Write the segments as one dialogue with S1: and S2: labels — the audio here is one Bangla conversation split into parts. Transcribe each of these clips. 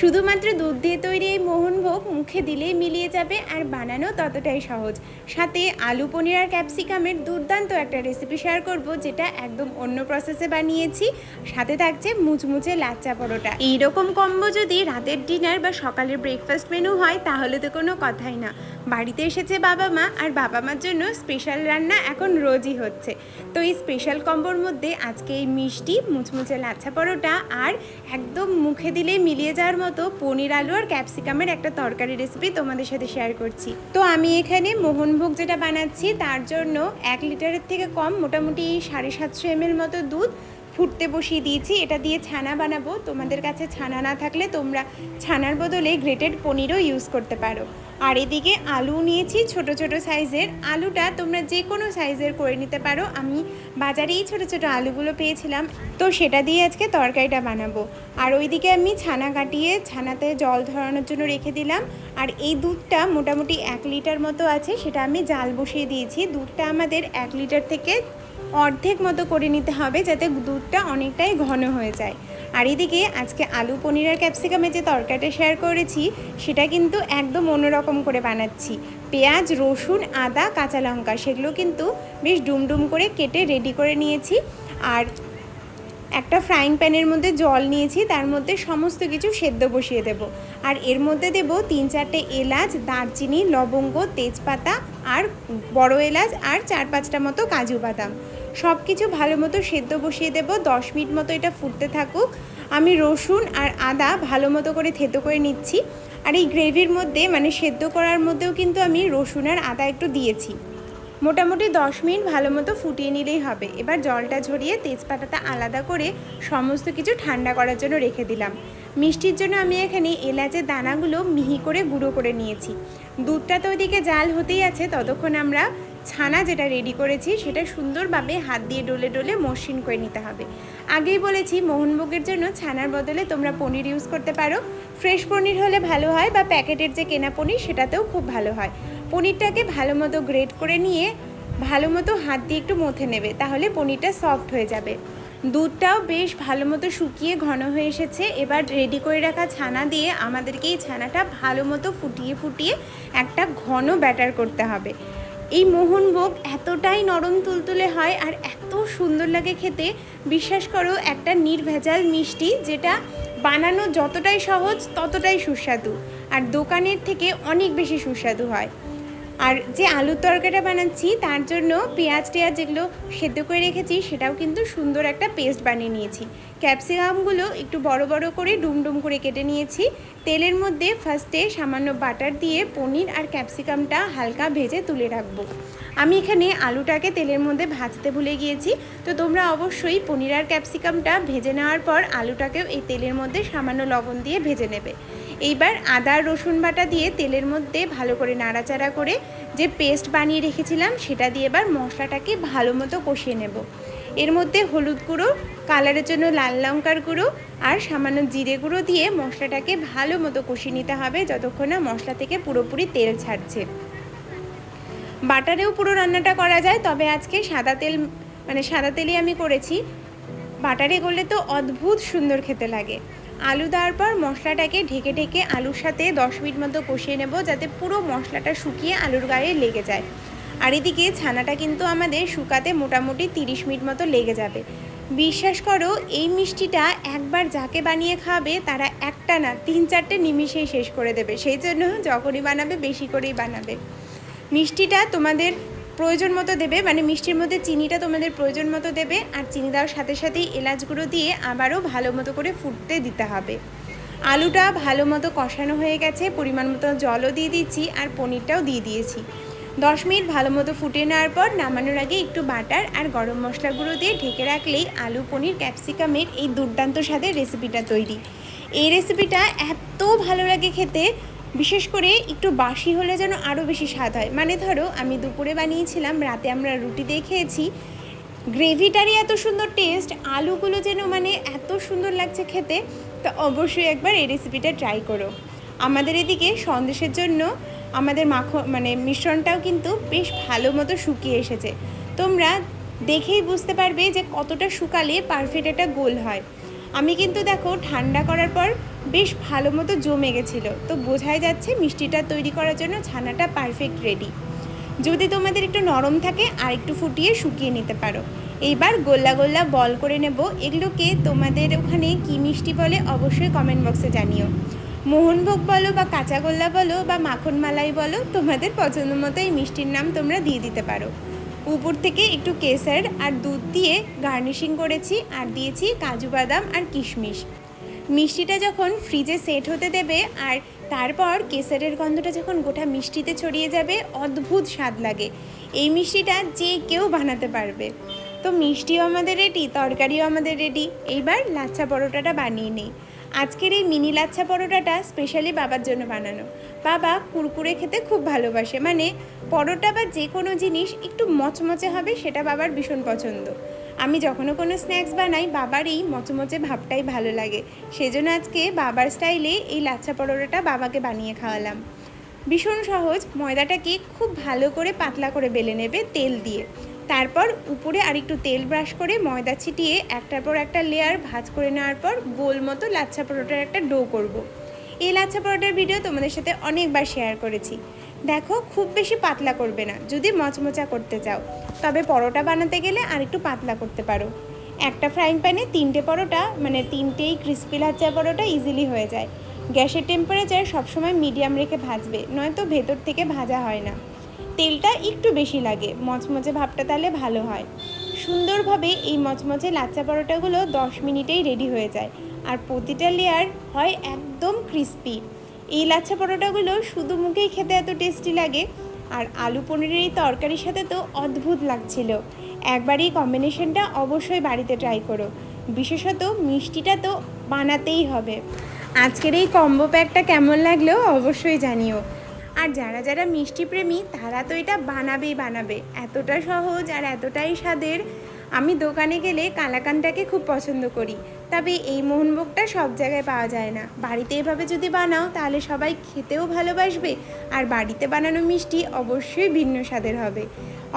S1: শুধুমাত্র দুধ দিয়ে তৈরি এই মোহনভোগ মুখে দিলেই মিলিয়ে যাবে আর বানানো ততটাই সহজ। সাথে আলু, পনির আর ক্যাপসিকামের দুর্দান্ত একটা রেসিপি শেয়ার করব যেটা একদম অন্য প্রসেসে বানিয়েছি। সাথে থাকছে মুচমুচে লাচ্চা পরোটা। এইরকম কম্বো যদি রাতের ডিনার বা সকালের ব্রেকফাস্ট মেনু হয়, তাহলে তো কোনো কথাই না। বাড়িতে এসেছে বাবা মা আর বাবা মার জন্য স্পেশাল রান্না এখন রোজই হচ্ছে। তো এই স্পেশাল কম্বোর মধ্যে আজকে এই মিষ্টি, মুচমুচে লাচ্ছা পরোটা আর একদম মুখে দিলে মিলিয়ে যাওয়ার মতো পনির আলু আর ক্যাপসিকামের একটা তরকারি রেসিপি তোমাদের সাথে শেয়ার করছি। তো আমি এখানে মোহনভোগ যেটা বানাচ্ছি, তার জন্য এক লিটারের থেকে কম, মোটামুটি সাড়ে সাতশো এমএল মতো দুধ ফুটতে বসিয়ে দিয়েছি, এটা দিয়ে ছানা বানাবো। তোমাদের কাছে ছানা না থাকলে তোমরা ছানার বদলে গ্রেটেড পনিরও ইউজ করতে পারো। আর এদিকে আলু নিয়েছি, ছোট ছোট সাইজের আলুটা তোমরা যে কোনো সাইজের করে নিতে পারো। আমি বাজারেই ছোট ছোট আলুগুলো পেয়েছিলাম, তো সেটা দিয়ে আজকে তরকারিটা বানাবো। আর ওইদিকে আমি ছানা কাটিয়ে ছানাতে জল ধরানোর জন্য রেখে দিলাম। আর এই দুধটা মোটামুটি এক লিটার মতো আছে, সেটা আমি জাল বসিয়ে দিয়েছি। দুধটা আমাদের এক লিটার থেকে অর্ধেক মতো করে নিতে হবে যাতে দুধটা অনেকটাই ঘন হয়ে যায়। আর এদিকে আজকে আলু, পনির আর ক্যাপসিকামের যে তরকারিটা শেয়ার করেছি, সেটা কিন্তু একদম অন্যরকম করে বানাচ্ছি। পেঁয়াজ, রসুন, আদা, কাঁচা লঙ্কা, সেগুলো কিন্তু বেশ ডুমডুম করে কেটে রেডি করে নিয়েছি। আর একটা ফ্রাইং প্যানের মধ্যে জল নিয়েছি, তার মধ্যে সমস্ত কিছু সেদ্ধ বসিয়ে দেব। আর এর মধ্যে দেব তিন চারটে এলাচ, দারচিনি, লবঙ্গ, তেজপাতা আর বড় এলাচ আর চার পাঁচটা মতো কাজু বাদাম। সব কিছু ভালো মতো সেদ্ধ বসিয়ে দেব, দশ মিনিট মতো এটা ফুটতে থাকুক। আমি রসুন আর আদা ভালো মতো করে থেতো করে নিচ্ছি। আর এই গ্রেভির মধ্যে মানে সেদ্ধ করার মধ্যেও কিন্তু আমি রসুন আর আদা একটু দিয়েছি। মোটামুটি দশ মিনিট ভালো মতো ফুটিয়ে নিলেই হবে। এবার জলটা ঝরিয়ে তেজপাতাটা আলাদা করে সমস্ত কিছু ঠান্ডা করার জন্য রেখে দিলাম। মিষ্টির জন্য আমি এখানে এলাচের দানাগুলো মিহি করে গুঁড়ো করে নিয়েছি। দুধটা তো ওইদিকে জাল হতেই আছে, ততক্ষণ আমরা ছানা যেটা রেডি করেছি, সেটা সুন্দরভাবে হাত দিয়ে ডলে ডলে মসৃণ করে নিতে হবে। আগেই বলেছি, মোহনভোগের জন্য ছানার বদলে তোমরা পনির ইউজ করতে পারো। ফ্রেশ পনির হলে ভালো হয় বা প্যাকেটের যে কেনা পনির, সেটাতেও খুব ভালো হয়। পনিরটাকে ভালো মতো গ্রেট করে নিয়ে, ভালো মতো হাত দিয়ে একটু মথে নেবে, তাহলে পনিরটা সফট হয়ে যাবে। দুধটাও বেশ ভালো মতো শুকিয়ে ঘন হয়ে এসেছে। এবার রেডি করে রাখা ছানা দিয়ে আমাদেরকে এই ছানাটা ভালো মতো ফুটিয়ে ফুটিয়ে একটা ঘন ব্যাটার করতে হবে। এই মোহনভোগ এতটাই নরম তুলতুলে হয় আর এত সুন্দর লাগে খেতে। বিশ্বাস করো, একটা নির্ভেজাল মিষ্টি যেটা বানানো যতটাই সহজ ততটাই সুস্বাদু। আর দোকানের থেকে অনেক বেশি সুস্বাদু হয়। আর যে আলুর তরকারিটা বানাচ্ছি, তার জন্য পেঁয়াজ টেয়াজ যেগুলো সেদ্ধ করে রেখেছি, সেটাও কিন্তু সুন্দর একটা পেস্ট বানিয়ে নিয়েছি। ক্যাপসিকামগুলো একটু বড় বড় করে ডুমডুম করে কেটে নিয়েছি। তেলের মধ্যে ফার্স্টে সামান্য বাটার দিয়ে পনির আর ক্যাপসিকামটা হালকা ভেজে তুলে রাখব। আমি এখানে আলুটাকে তেলের মধ্যে ভাজতে ভুলে গিয়েছি। তো তোমরা অবশ্যই পনির আর ক্যাপসিকামটা ভেজে নেওয়ার পর আলুটাকেও এই তেলের মধ্যে সামান্য লবণ দিয়ে ভেজে নেবে। এইবার আদা, রসুন বাটা দিয়ে তেলের মধ্যে ভালো করে নাড়াচাড়া করে যে পেস্ট বানিয়ে রেখেছিলাম, সেটা দিয়ে এবার মশলাটাকে ভালো মতো কষিয়ে নেব। এর মধ্যে হলুদ গুঁড়ো, কালারের জন্য লাল লঙ্কার গুঁড়ো আর সামান্য জিরে গুঁড়ো দিয়ে মশলাটাকে ভালো মতো কষিয়ে নিতে হবে যতক্ষণ না মশলা থেকে পুরোপুরি তেল ছাড়ছে। বাটারেও পুরো রান্নাটা করা যায়, তবে আজকে সাদা তেল মানে সাদা তেলই আমি করেছি। বাটারে করলে তো অদ্ভুত সুন্দর খেতে লাগে। আলু দেওয়ার পর মশলাটাকে ঢেকে ঢেকে আলুর সাথে দশ মিনিট মতো কষিয়ে নেব যাতে পুরো মশলাটা শুকিয়ে আলুর গায়ে লেগে যায়। আর এদিকে ছানাটা কিন্তু আমাদের শুকাতে মোটামুটি তিরিশ মিনিট মতো লেগে যাবে। বিশ্বাস করো, এই মিষ্টিটা একবার যাকে বানিয়ে খাবে, তারা একটা না তিন চারটে নিমিষেই শেষ করে দেবে। সেই জন্য যখনই বানাবে, বেশি করেই বানাবে। মিষ্টিটা তোমাদের প্রয়োজন মতো দেবে মানে মিষ্টির মধ্যে চিনিটা তোমাদের প্রয়োজন মতো দেবে আর চিনি দেওয়ার সাথে সাথেই এলাচ গুঁড়ো দিয়ে আবারও ভালো মতো করে ফুটতে দিতে হবে। আলুটা ভালো মতো কষানো হয়ে গেছে, পরিমাণ মতো জলও দিয়ে দিচ্ছি আর পনিরটাও দিয়ে দিয়েছি। দশ মিনিট ভালো মতো ফুটে নেওয়ার পর নামানোর আগে একটু বাটার আর গরম মশলা গুঁড়ো দিয়ে ঢেকে রাখলেই আলু, পনির, ক্যাপসিকামের এই দুর্দান্ত স্বাদের রেসিপিটা তৈরি। এই রেসিপিটা এত ভালো লাগে খেতে বিশেষ করে একটু বাসি হলে যেন আরও বেশি স্বাদ হয়। মানে ধরো, আমি দুপুরে বানিয়েছিলাম, রাতে আমরা রুটি দিয়ে খেয়েছি। গ্রেভিটারই এত সুন্দর টেস্ট আলুগুলো যেন মানে এত সুন্দর লাগছে খেতে, তো অবশ্যই একবার এই রেসিপিটা ট্রাই করো। আমাদের এদিকে সন্দেশের জন্য আমাদের মাখন মানে মিশ্রণটাও কিন্তু বেশ ভালো মতো শুকিয়ে এসেছে। তোমরা দেখেই বুঝতে পারবে যে কতটা শুকালে পারফেক্ট একটা গোল হয়। আমি কিন্তু দেখো ঠান্ডা করার পর বেশ ভালো মতো জমে গেছিল। তো বোঝাই যাচ্ছে মিষ্টিটা তৈরি করার জন্য ছানাটা পারফেক্ট রেডি যদি তোমাদের একটু নরম থাকে, আর একটু ফুটিয়ে শুকিয়ে নিতে পারো। এইবার গোল্লা গোল্লা বল করে নেব। এগুলোকে তোমাদের ওখানে কি মিষ্টি বলে অবশ্যই কমেন্ট বক্সে জানিও। মোহনভোগ বলো বা কাঁচা গোল্লা বলো বা মাখন মালাই বলো, তোমাদের পছন্দ মতো এই মিষ্টির নাম তোমরা দিয়ে দিতে পারো। উপর থেকে একটু কেসার আর দুধ দিয়ে গার্নিশিং করেছি আর দিয়েছি কাজু বাদাম আর কিশমিশ। মিষ্টিটা যখন ফ্রিজে সেট হতে দেবে আর তারপর কেসারের গন্ধটা যখন গোটা মিষ্টিতে ছড়িয়ে যাবে, অদ্ভুত স্বাদ লাগে। এই মিষ্টিটা যে কেউ বানাতে পারবে। তো মিষ্টিও আমাদের রেডি তরকারিও আমাদের রেডি এইবার লাচ্ছা পরোটাটা বানিয়ে নিই। আজকের এই মিনি লাচ্ছা পরোটাটা স্পেশালি বাবার জন্য বানানো। বাবা কুরকুরে খেতে খুব ভালোবাসে। মানে পরোটা বা যে কোনো জিনিস একটু মচমচে হবে সেটা বাবার ভীষণ পছন্দ। আমি যখনও কোনো স্ন্যাক্স বানাই, বাবার এই মচমচে ভাবটাই ভালো লাগে। সেজন্য আজকে বাবার স্টাইলে এই লাচ্ছা পরোটাটা বাবাকে বানিয়ে খাওয়ালাম। ভীষণ সহজ, ময়দাটাকে খুব ভালো করে পাতলা করে বেলে নেবে তেল দিয়ে। তারপর উপরে আরেকটু তেল ব্রাশ করে ময়দা ছিটিয়ে একটার পর একটা লেয়ার ভাজ করে নেওয়ার পর গোল মতো লাচ্ছা পরোটার একটা ডো করব। এই লাচ্ছা পরোটার ভিডিও তোমাদের সাথে অনেকবার শেয়ার করেছি। দেখো, খুব বেশি পাতলা করবে না, যদি মচমচা করতে চাও। তবে পরোটা বানাতে গেলে আর একটু পাতলা করতে পারো। একটা ফ্রাইং প্যানে তিনটে পরোটা মানে তিনটেই ক্রিস্পি লাচ্চা পরোটা ইজিলি হয়ে যায়। গ্যাসের টেম্পারেচার সবসময় মিডিয়াম রেখে ভাজবে, নয়তো ভেতর থেকে ভাজা হয় না। তেলটা একটু বেশি লাগে। মচমচে ভাবটা তাহলে ভালো হয়। সুন্দরভাবে এই মচমচে লাচ্চা পরোটাগুলো দশ মিনিটেই রেডি হয়ে যায়। আর প্রতিটা লেয়ার হয় একদম ক্রিস্পি এই লাচ্ছা পরোটাগুলো শুধু মুখেই খেতে এত টেস্টি লাগে। আর আলু পনিরের এই তরকারির সাথে তো অদ্ভুত লাগছিল। একবার এই কম্বিনেশনটা অবশ্যই বাড়িতে ট্রাই করো। বিশেষত মিষ্টিটা তো বানাতেই হবে। আজকের এই কম্বো প্যাকটা কেমন লাগল অবশ্যই জানিও। আর যারা যারা মিষ্টি প্রেমী, তারা তো এটা বানাবেই বানাবে। এতটা সহজ আর এতটাই স্বাদের। আমি দোকানে গেলে কালাকানটাকে খুব পছন্দ করি। তবে এই মোহনভোগটা সব জায়গায় পাওয়া যায় না। বাড়িতে এভাবে যদি বানাও, তাহলে সবাই খেতেও ভালোবাসবে আর বাড়িতে বানানো মিষ্টি অবশ্যই ভিন্ন স্বাদের হবে।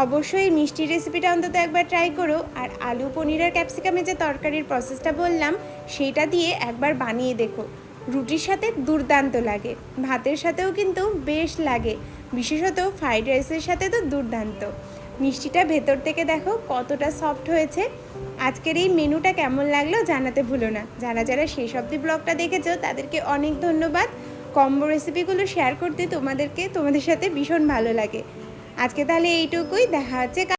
S1: অবশ্যই মিষ্টি রেসিপিটা অন্তত একবার ট্রাই করো। আর আলু পনির আর ক্যাপসিকামের যে তরকারির প্রসেসটা বললাম সেইটা দিয়ে একবার বানিয়ে দেখো। রুটির সাথে দুর্দান্ত লাগে। ভাতের সাথেও কিন্তু বেশ লাগে। বিশেষত ফ্রাইড রাইসের সাথে তো দুর্দান্ত। মিষ্টিটা ভেতর থেকে দেখো কতটা সফট হয়েছে। আজকের এই মেনুটা কেমন লাগল জানাতে ভুলো না। যারা যারা শেষ অবধি ব্লগটা দেখেছ, তাদেরকে অনেক ধন্যবাদ। কম্বো রেসিপিগুলো শেয়ার করতে তোমাদেরকে তোমাদের সাথে ভীষণ ভালো লাগে। আজকে তাহলে এইটুকুই। দেখা হচ্ছে